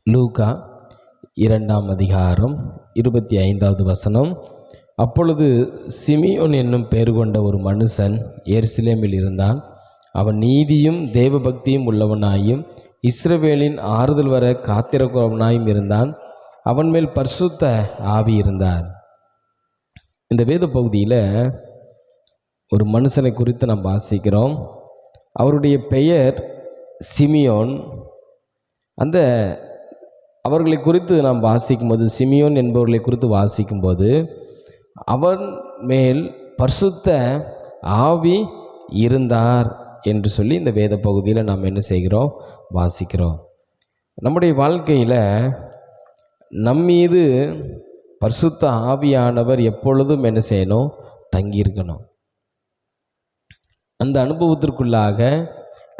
Luca இரண்டாம் அதிகாரம் இருபத்தி ஐந்தாவது வசனம். அப்பொழுது சிமியோன் என்னும் பெயர் கொண்ட ஒரு மனுஷன் எருசலேமில் இருந்தான். அவன் நீதியும் தேவபக்தியும் உள்ளவனாயும் இஸ்ரவேலின் ஆறுதல் வர காத்திரக்குறவனாயும் இருந்தான். அவன் மேல் பரிசுத்த ஆவி இருந்தார். இந்த வேத பகுதியில் ஒரு மனுஷனை குறித்து நாம் வாசிக்கிறோம். அவருடைய பெயர் சிமியோன். அந்த அவர்களை குறித்து நாம் வாசிக்கும்போது சிமியோன் என்பவர்களை குறித்து வாசிக்கும்போது அவன் மேல் பரிசுத்த ஆவி இருந்தார் என்று சொல்லி இந்த வேத பகுதியில் நாம் என்ன செய்கிறோம்? வாசிக்கிறோம். நம்முடைய வாழ்க்கையில் நம் மீது பரிசுத்த ஆவியானவர் எப்பொழுதும் என்ன செய்யணும்? தங்கியிருக்கணும். அந்த அனுபவத்திற்குள்ளாக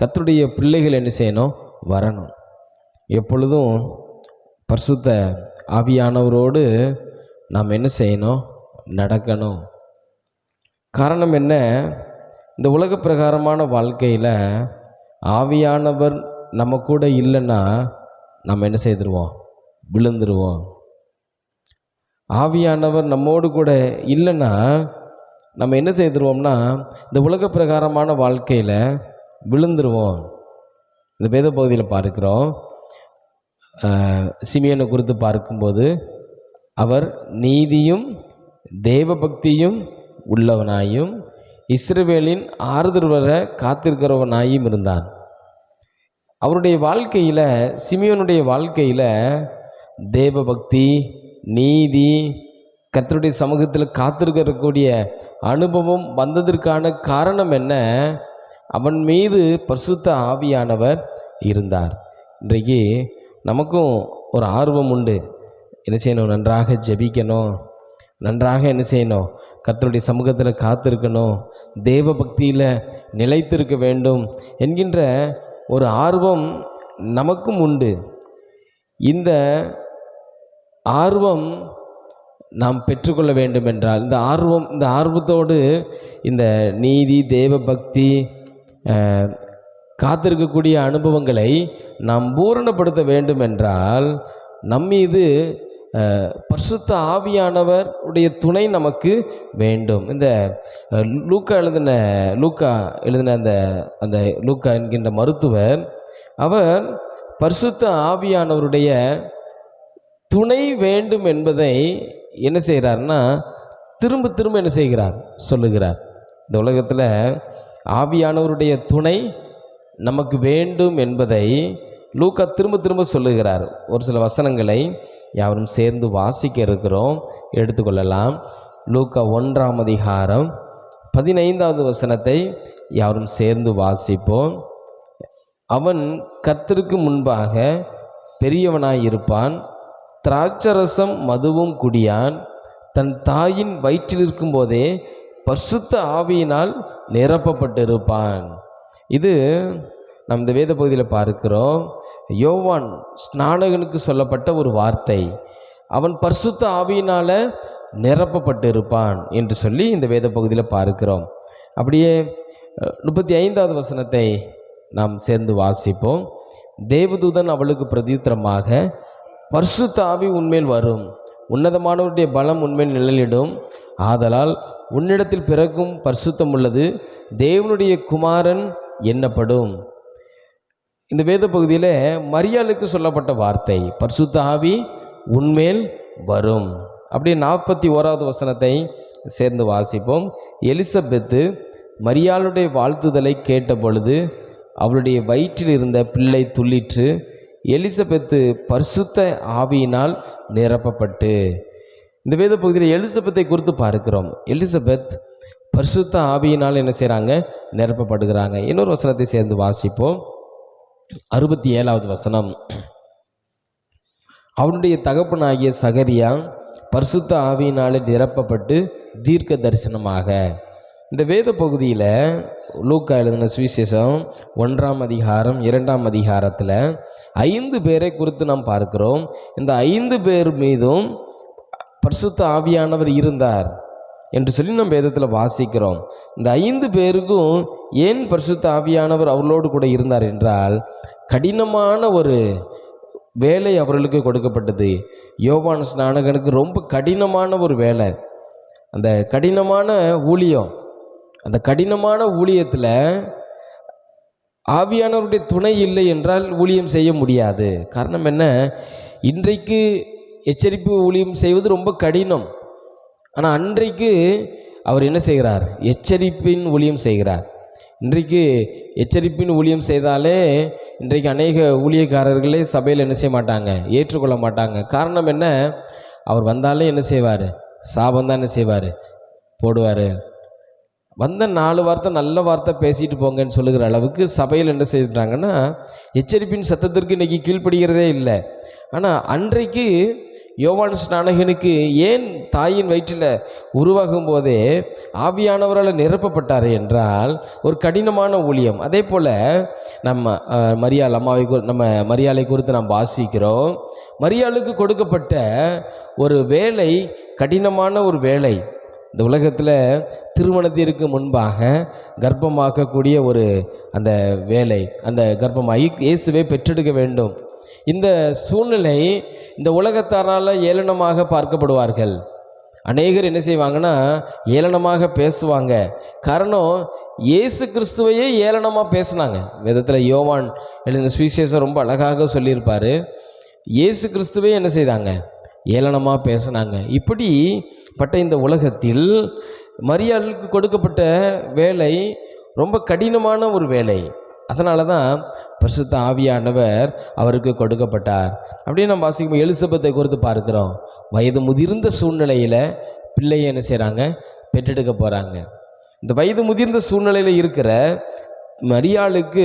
கத்தருடைய பிள்ளைகள் என்ன செய்யணும்? வரணும். எப்பொழுதும் பரிசுத்த ஆவியானவரோடு நாம் என்ன செய்யணும்? நடக்கணும். காரணம் என்ன? இந்த உலக பிரகாரமான வாழ்க்கையில் ஆவியானவர் நம்ம கூட இல்லைன்னா நம்ம என்ன செய்துருவோம்? விழுந்துருவோம். ஆவியானவர் நம்மோடு கூட இல்லைன்னா நம்ம என்ன செய்துருவோம்னா இந்த உலக பிரகாரமான வாழ்க்கையில் விழுந்துருவோம். இந்த வேத பகுதியில் பார்க்குறோம். சிமியனை குறித்து பார்க்கும்போது அவர் நீதியும் தேவபக்தியும் உள்ளவனாயும் இஸ்ரவேலின் ஆறுதல் வர காத்திருக்கிறவனாயும் இருந்தான் அவருடைய வாழ்க்கையில் சிமியோனுடைய வாழ்க்கையில் தேவபக்தி நீதி கத்தருடைய சமூகத்தில் காத்திருக்கக்கூடிய அனுபவம் வந்ததற்கான காரணம் என்ன? அவன் மீது பரிசுத்த ஆவியானவர் இருந்தார். இன்றைக்கு நமக்கும் ஒரு ஆர்வம் உண்டு. என்ன செய்யணும்? நன்றாக ஜெபிக்கணும். நன்றாக என்ன செய்யணும்? கர்த்தருடைய சமூகத்தில் காத்திருக்கணும். தேவ பக்தியில் நிலைத்திருக்க வேண்டும் என்கின்ற ஒரு ஆர்வம் நமக்கும் உண்டு. இந்த ஆர்வம் நாம் பெற்றுக்கொள்ள வேண்டும் என்றால் இந்த ஆர்வம் இந்த ஆர்வத்தோடு இந்த நீதி தேவ பக்தி காத்திருக்கக்கூடிய அனுபவங்களை நாம் பூரணப்படுத்த வேண்டும் என்றால் நம்மீது பரிசுத்த ஆவியானவர் உடைய துணை நமக்கு வேண்டும். இந்த லூக்கா எழுதின லூக்கா எழுதின அந்த அந்த லூக்கா என்கின்ற மருத்துவர் அவர் பரிசுத்த ஆவியானவருடைய துணை வேண்டும் என்பதை என்ன செய்கிறார்னா திரும்ப திரும்ப என்ன செய்கிறார்? சொல்லுகிறார். இந்த உலகத்தில் ஆவியானவருடைய துணை நமக்கு வேண்டும் என்பதை லூக்கா திரும்ப திரும்ப சொல்லுகிறார். ஒரு சில வசனங்களை யாவரும் சேர்ந்து வாசிக்க இருக்கிறோம். எடுத்துக்கொள்ளலாம். லூக்கா ஒன்றாம் அதிகாரம் பதினைந்தாவது வசனத்தை யாரும் சேர்ந்து வாசிப்போம். அவன் கத்திற்கு முன்பாக பெரியவனாய் இருப்பான். திராட்சரசம் மதுவும் குடியான். தன் தாயின் வயிற்றில் இருக்கும்போதே பரிசுத்த ஆவியினால் நிரப்பப்பட்டிருப்பான். இது நம் இந்த வேத பகுதியில் பார்க்கிறோம். யோவான் ஸ்நானகனுக்கு சொல்லப்பட்ட ஒரு வார்த்தை. அவன் பரிசுத்த ஆவியினால் நிரப்பப்பட்டிருப்பான் என்று சொல்லி இந்த வேத பகுதியில் பார்க்கிறோம். அப்படியே முப்பத்தி ஐந்தாவது வசனத்தை நாம் சேர்ந்து வாசிப்போம். தேவதூதன் அவளுக்கு பிரதியுத்தரமாக பரிசுத்த ஆவி உண்மையில் வரும். உன்னதமானவருடைய பலம் உண்மையில் நிழலிடும். ஆதலால் உன்னிடத்தில் பிறக்கும் பரிசுத்தம் உள்ளது. தேவனுடைய குமாரன் எண்ணப்படும் இந்த வேத பகுதியில் மரியாளுக்கு சொல்லப்பட்ட வார்த்தை பரிசுத்த ஆவி உன்மேல் வரும். அப்படியே நாற்பத்தி ஓராவது வசனத்தை சேர்ந்து வாசிப்போம். எலிசபெத்து மரியாளுடைய வாழ்த்துதலை கேட்ட பொழுது அவளுடைய வயிற்றில் இருந்த பிள்ளை துள்ளிற்று எலிசபெத்து பரிசுத்த ஆவியினால் நிரப்பப்பட்டு. இந்த வேத பகுதியில் எலிசபெத்தை குறித்து பார்க்கிறோம். எலிசபெத் பரிசுத்த ஆவியினால் என்ன செய்கிறாங்க நிரப்பப்படுகிறாங்க. இன்னொரு வசனத்தை சேர்ந்து வாசிப்போம். அறுபத்தி ஏழாவது வசனம். அவனுடைய தகப்பனாகிய சகரியா பரிசுத்த ஆவியினாலே நிரப்பப்பட்டு தீர்க்க தரிசனமாக. இந்த வேத பகுதியில் லூக்கா எழுதின சுவிசேஷம் ஒன்றாம் அதிகாரம் இரண்டாம் அதிகாரத்தில் ஐந்து பேரை குறித்து நாம் பார்க்கிறோம். இந்த ஐந்து பேர் மீதும் பரிசுத்த ஆவியானவர் இருந்தார் என்று சொல்லி நம்ம வேதத்தில் வாசிக்கிறோம். இந்த ஐந்து பேருக்கும் ஏன் பரிசுத்த ஆவியானவர் அவர்களோடு கூட இருந்தார் என்றால் கடினமான ஒரு வேலை அவர்களுக்கு கொடுக்கப்பட்டது. யோவான் ஸ்நானகனுக்கு ரொம்ப கடினமான ஒரு வேலை. அந்த கடினமான ஊழியம் அந்த கடினமான ஊழியத்தில் ஆவியானவருடைய துணை இல்லை என்றால் ஊழியம் செய்ய முடியாது. காரணம் என்ன? இன்றைக்கு எச்சரிப்பு ஊழியம் செய்வது ரொம்ப கடினம். ஆனால் அன்றைக்கு அவர் என்ன செய்கிறார்? எச்சரிப்பின் ஊழியம் செய்கிறார். இன்றைக்கு எச்சரிப்பின் ஊழியம் செய்தாலே இன்றைக்கு அநேக ஊழியக்காரர்களே சபையில் என்ன செய்ய மாட்டாங்க? ஏற்றுக்கொள்ள மாட்டாங்க. காரணம் என்ன? அவர் வந்தாலே என்ன செய்வார்? சாபம் தான் என்ன செய்வார்? போடுவார். வந்த நாலு வார்த்தை நல்ல வார்த்தை பேசிட்டு போங்கன்னு சொல்லுகிற அளவுக்கு சபையில் என்ன செய்துட்டாங்கன்னா எச்சரிப்பின் சத்தத்திற்கு இன்றைக்கி கீழ்ப்படுகிறதே இல்லை. ஆனால் அன்றைக்கு யோவான் ஸ்நானகனுக்கு ஏன் தாயின் வயிற்றில் உருவாகும் போதே ஆவியானவரால் நிரப்பப்பட்டார் என்றால் ஒரு கடினமான ஊழியம். அதே போல் நம்ம மரியாள் அம்மாவை நம்ம மரியாளை குறித்து நாம் வாசிக்கிறோம். மரியாளுக்கு கொடுக்கப்பட்ட ஒரு வேலை கடினமான ஒரு வேலை. இந்த உலகத்தில் திருமணத்திற்கு முன்பாக கர்ப்பமாக்கக்கூடிய ஒரு அந்த வேலை அந்த கர்ப்பமாகி இயேசுவை பெற்றெடுக்க வேண்டும். இந்த சூழ்நிலை இந்த உலகத்தாரால் ஏளனமாக பார்க்கப்படுவார்கள். அநேகர் என்ன செய்வாங்கன்னா ஏளனமாக பேசுவாங்க. காரணம் இயேசு கிறிஸ்துவையே ஏளனமாக பேசினாங்க. விதத்தில் யோவான் எழுந்த சுவிசேஷம் ரொம்ப அழகாக சொல்லியிருப்பார். இயேசு கிறிஸ்துவே என்ன செய்தாங்க? ஏளனமாக பேசினாங்க. இப்படி பட்ட இந்த உலகத்தில் மரியாளுக்கு கொடுக்கப்பட்ட வேலை ரொம்ப கடினமான ஒரு வேலை. அதனால தான் பரிசுத்த ஆவியானவர் அவருக்கு கொடுக்கப்பட்டார். அப்படியே நம்ம வாசிக்கும் எலிசபத்தை குறித்து பார்க்கிறோம். வயது முதிர்ந்த சூழ்நிலையில் பிள்ளையை என்ன செய்கிறாங்க பெற்றெடுக்க போகிறாங்க இந்த வயது முதிர்ந்த சூழ்நிலையில் இருக்கிற மரியாளுக்கு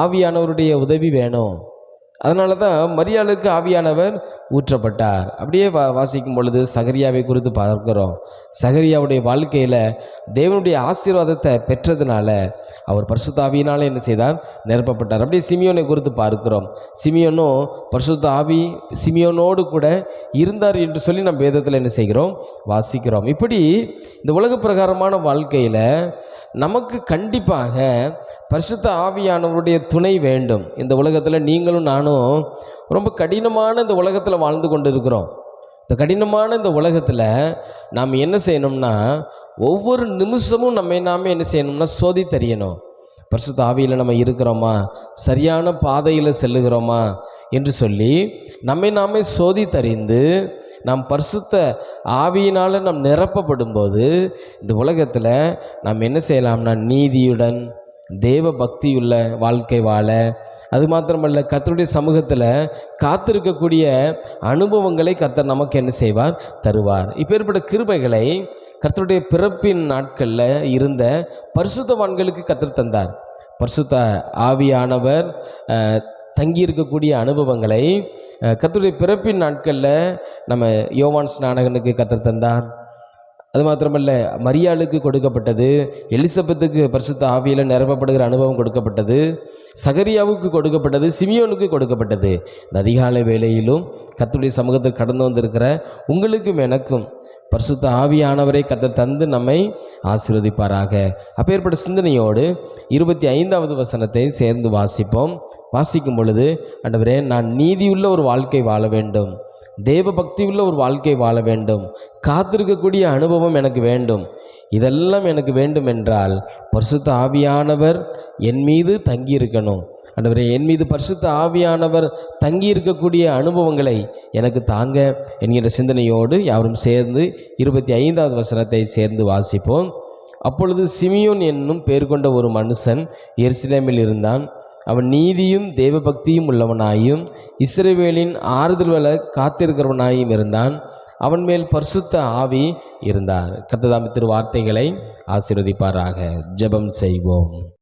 ஆவியானவருடைய உதவி வேணும். அதனால தான் மரியாளுக்கு ஆவியானவர் ஊற்றப்பட்டார். அப்படியே வா வாசிக்கும் பொழுது சகரியாவை குறித்து பார்க்கிறோம். சகரியாவுடைய வாழ்க்கையில் தேவனுடைய ஆசீர்வாதத்தை பெற்றதுனால அவர் பரிசுத்த ஆவியினால் என்ன செய்தார்? நிரப்பப்பட்டார். அப்படியே சிமியோனை குறித்து பார்க்கிறோம். சிமியோனும் பரிசுத்த ஆவி சிமியோனோடு கூட இருந்தார் என்று சொல்லி நம்ம வேதத்தில் என்ன செய்கிறோம்? வாசிக்கிறோம். இப்படி இந்த உலக பிரகாரமான வாழ்க்கையில் நமக்கு கண்டிப்பாக பரிசுத்த ஆவியானவருடைய துணை வேண்டும். இந்த உலகத்தில் நீங்களும் நானும் ரொம்ப கடினமான இந்த உலகத்தில் வாழ்ந்து கொண்டு இருக்கிறோம் இந்த கடினமான இந்த உலகத்தில் நாம் என்ன செய்யணும்னா ஒவ்வொரு நிமிஷமும் நம்ம நாமே என்ன செய்யணும்னா சோதி தெரியணும். பரிசுத்த ஆவியில் நம்ம இருக்கிறோமா? சரியான பாதையில் செல்லுகிறோமா? என்று சொல்லி நம்மை நாமே சோதி தறிந்து நாம் பரிசுத்த ஆவியினால் நாம் நிரப்பப்படும் போது இந்த உலகத்தில் நாம் என்ன செய்யலாம்னா நீதியுடன் தேவ பக்தியுள்ள வாழ்க்கை வாழ அது மாத்திரமல்ல கத்தருடைய சமூகத்தில் காத்திருக்கக்கூடிய அனுபவங்களை கத்தர் நமக்கு என்ன செய்வார்? தருவார். இப்பேற்பட்ட கிருபைகளை கத்தருடைய பிறப்பின் நாட்களில் இருந்த பரிசுத்தவான்களுக்கு கத்தர் தந்தார். பரிசுத்த ஆவியானவர் தங்கியிருக்கக்கூடிய அனுபவங்களை கத்தருடைய பிறப்பின் நாட்களில் நம்ம யோவான் ஸ்நானகனுக்கு கத்தர் தந்தார். அது மாத்திரமல்ல மரியாளுக்கு கொடுக்கப்பட்டது எலிசபெத்துக்கு பரிசுத்த ஆவியில் நிரப்பப்படுகிற அனுபவம் கொடுக்கப்பட்டது சகரியாவுக்கு கொடுக்கப்பட்டது சிமியோனுக்கு கொடுக்கப்பட்டது. இந்த அதிகாலை வேளையிலும் கத்துடைய சமூகத்தில் கடந்து வந்திருக்கிற உங்களுக்கும் எனக்கும் பரிசுத்த ஆவியானவரை கத்த தந்து நம்மை ஆசீர்வதிப்பாராக. அப்பேற்பட்ட சிந்தனையோடு இருபத்தி ஐந்தாவது வசனத்தை சேர்ந்து வாசிப்போம். வாசிக்கும் பொழுது அண்டவரே நான் நீதியுள்ள ஒரு வாழ்க்கை வாழ வேண்டும். தேவ பக்தியுள்ள ஒரு வாழ்க்கை வாழ வேண்டும். காத்திருக்கக்கூடிய அனுபவம் எனக்கு வேண்டும். இதெல்லாம் எனக்கு வேண்டும் என்றால் பரிசுத்த ஆவியானவர் என் மீது தங்கியிருக்கணும். ஆண்டவரே என் மீது பரிசுத்த ஆவியானவர் தங்கி இருக்கக்கூடிய அனுபவங்களை எனக்கு தாங்க என்கிற சிந்தனையோடு யாரும் சேர்ந்து இருபத்தி ஐந்தாவது வசனத்தை சேர்ந்து வாசிப்போம். அப்பொழுது சிமியோன் என்னும் பேர் கொண்ட ஒரு மனுஷன் எருசலேமில் இருந்தான். அவன் நீதியும் தேவபக்தியும் உள்ளவனாயும் இஸ்ரேவேலின் ஆறுதல் வள காத்திருக்கிறவனாயும் இருந்தான். அவன் மேல் பரிசுத்த ஆவி இருந்தார். கத்ததாமி திரு வார்த்தைகளை ஆசீர்வதிப்பாராக. ஜெபம் செய்வோம்.